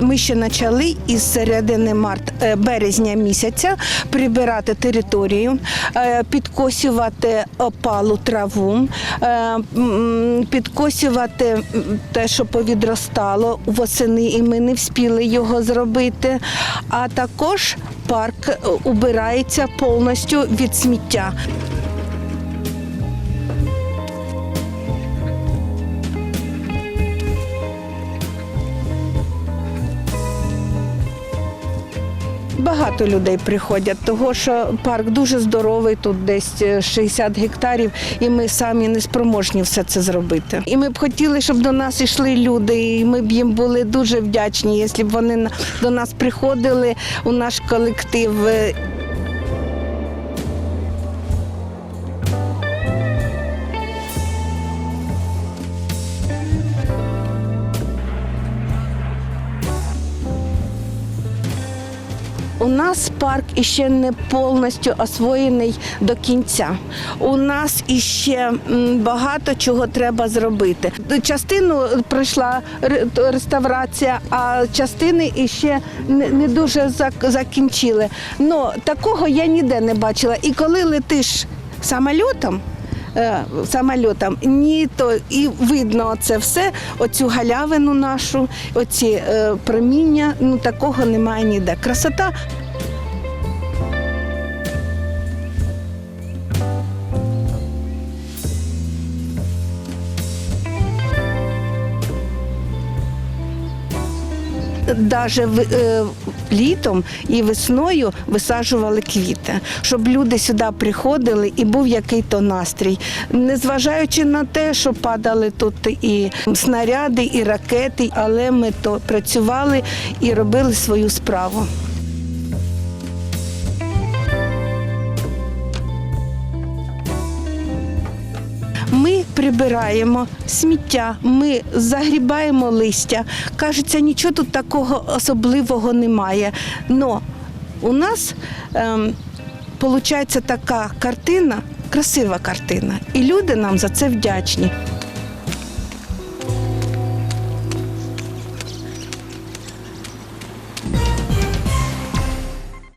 Ми ще почали із середини март е, березня місяця прибирати територію, е, підкосювати опалу траву, е, підкосювати те, що повідростало восени, і ми не вспіли його зробити. А також парк убирається повністю від сміття. Багато людей приходять, того що парк дуже здоровий, тут десь е, 60 гектарів, і ми самі не спроможні все це зробити. І ми б хотіли, щоб до нас йшли люди, і ми б їм були дуже вдячні, якщо б вони до нас приходили у наш колектив. У нас парк іще не повністю освоєний до кінця. У нас іще м, багато чого треба зробити. Частину пройшла реставрація, а частини іще не, дуже зак- закінчили. Но такого я ніде не бачила. І коли летиш самольотом, е, самольотом, ні, то і видно це все, оцю галявину нашу, оці е, проміння, ну такого немає ніде. Красота В- е, літом і весною висаджували квіти, щоб люди сюди приходили і був який-то настрій. Незважаючи на те, що падали тут і снаряди, і ракети, але ми то працювали і робили свою справу. Ми прибираємо сміття, ми загрібаємо листя. Кажеться, нічого тут такого особливого немає. Но у нас ем, виходить така картина, красива картина, і люди нам за це вдячні.